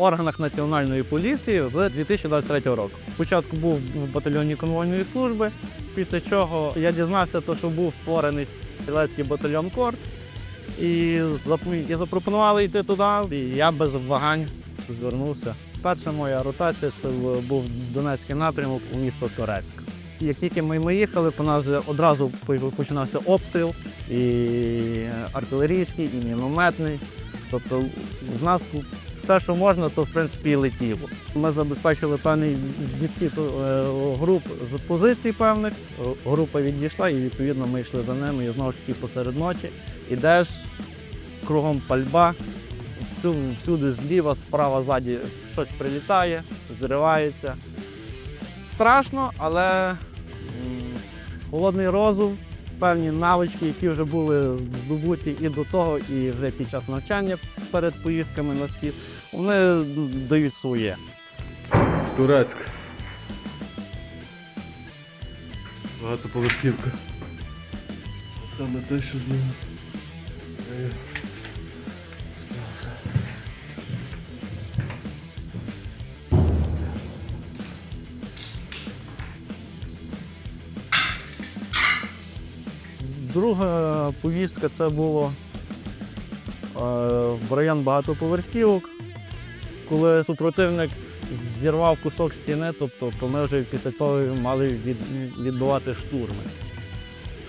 органах національної поліції з 2023 року. Спочатку був в батальйоні конвойної служби, після чого я дізнався, що був створений стрілецький батальйон Корт, і, запропонували йти туди, і я без вагань звернувся. Перша моя ротація це був Донецький напрямок у місто Торецьк. Як тільки ми, їхали, по нас одразу починався обстріл, і артилерійський, і мінометний. Тобто в нас все, що можна, то в принципі і летіло. Ми забезпечили певний відхід е, груп з позицій певних. Е, Група відійшла, і відповідно ми йшли за ними. І знову ж таки посеред ночі. Ідеш кругом пальба, всюди зліва, справа, ззаді щось прилітає, зривається. Страшно, але холодний розум, певні навички, які вже були здобуті і до того, і вже під час навчання перед поїздками на схід, вони дають своє. Турецьк. Багатоповерхівка. Саме те, що з ним. Друга поїздка це було е, в район багатоповерхівок, коли супротивник зірвав кусок стіни, тобто то ми вже після того мали від, відбивати штурми.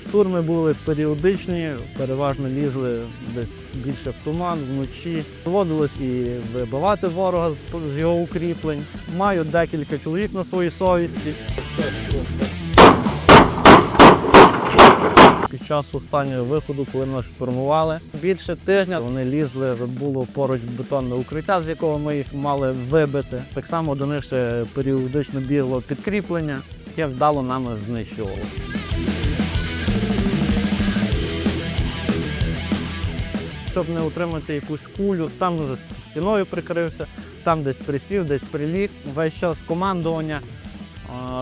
Штурми були періодичні, переважно лізли десь більше в туман вночі. Доводилось і вибивати ворога з його укріплень. Маю декілька чоловік на своїй совісті. Під час останнього виходу, коли нас штурмували, більше тижня вони лізли, було поруч бетонне укриття, з якого ми їх мали вибити. Так само до них ще періодично бігло підкріплення, яке вдало нами знищувало. Щоб не отримати якусь кулю, там стіною прикрився, там десь присів, десь приліг. Весь час командування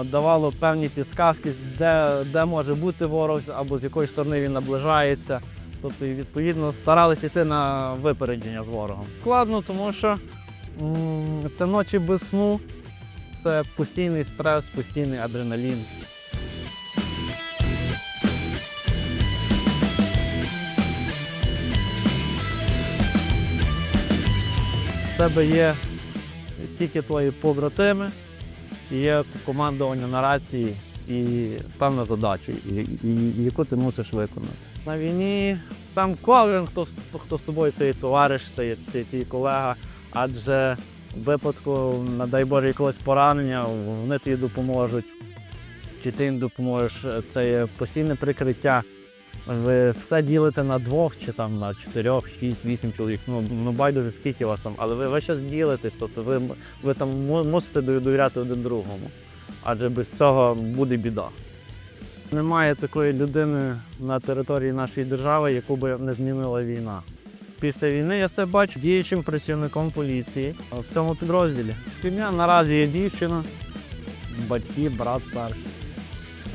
давало певні підсказки, де, де може бути ворог або з якої сторони він наближається. Тобто, відповідно, старалися йти на випередження з ворогом. Складно, тому що це ночі без сну, це постійний стрес, постійний адреналін. В тебе є тільки твої побратими, є командування на рації і певна задача, і, і, і яку ти мусиш виконати. На війні там кожен, хто, хто з тобою, це і товариш, це це твій колега, адже в випадку, на дай Боже, якогось поранення, вони тобі допоможуть. Чи ти їм допоможеш, це є постійне прикриття. Ви все ділите на двох чи там на чотирьох, шість, вісім чоловік. Ну, ну байдуже скільки вас там, але ви весь час ділитесь, тобто ви, ви там мусите довіряти один другому. Адже без цього буде біда. Немає такої людини на території нашої держави, яку би не змінила війна. Після війни я себе бачу діючим працівником поліції в цьому підрозділі. Мене наразі є дівчина, батьки, брат старший.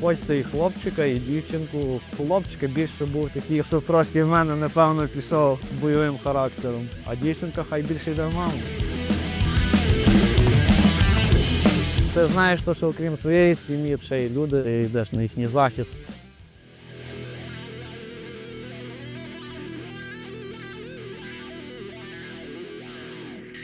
Ось і хлопчика і дівчинку. Хлопчика більше був такий, що трошки в мене, напевно, пішов бойовим характером. А дівчинка хай більше йде в маму. Ти знаєш, що окрім своєї сім'ї, ще й люди, ти йдеш на їхній захист.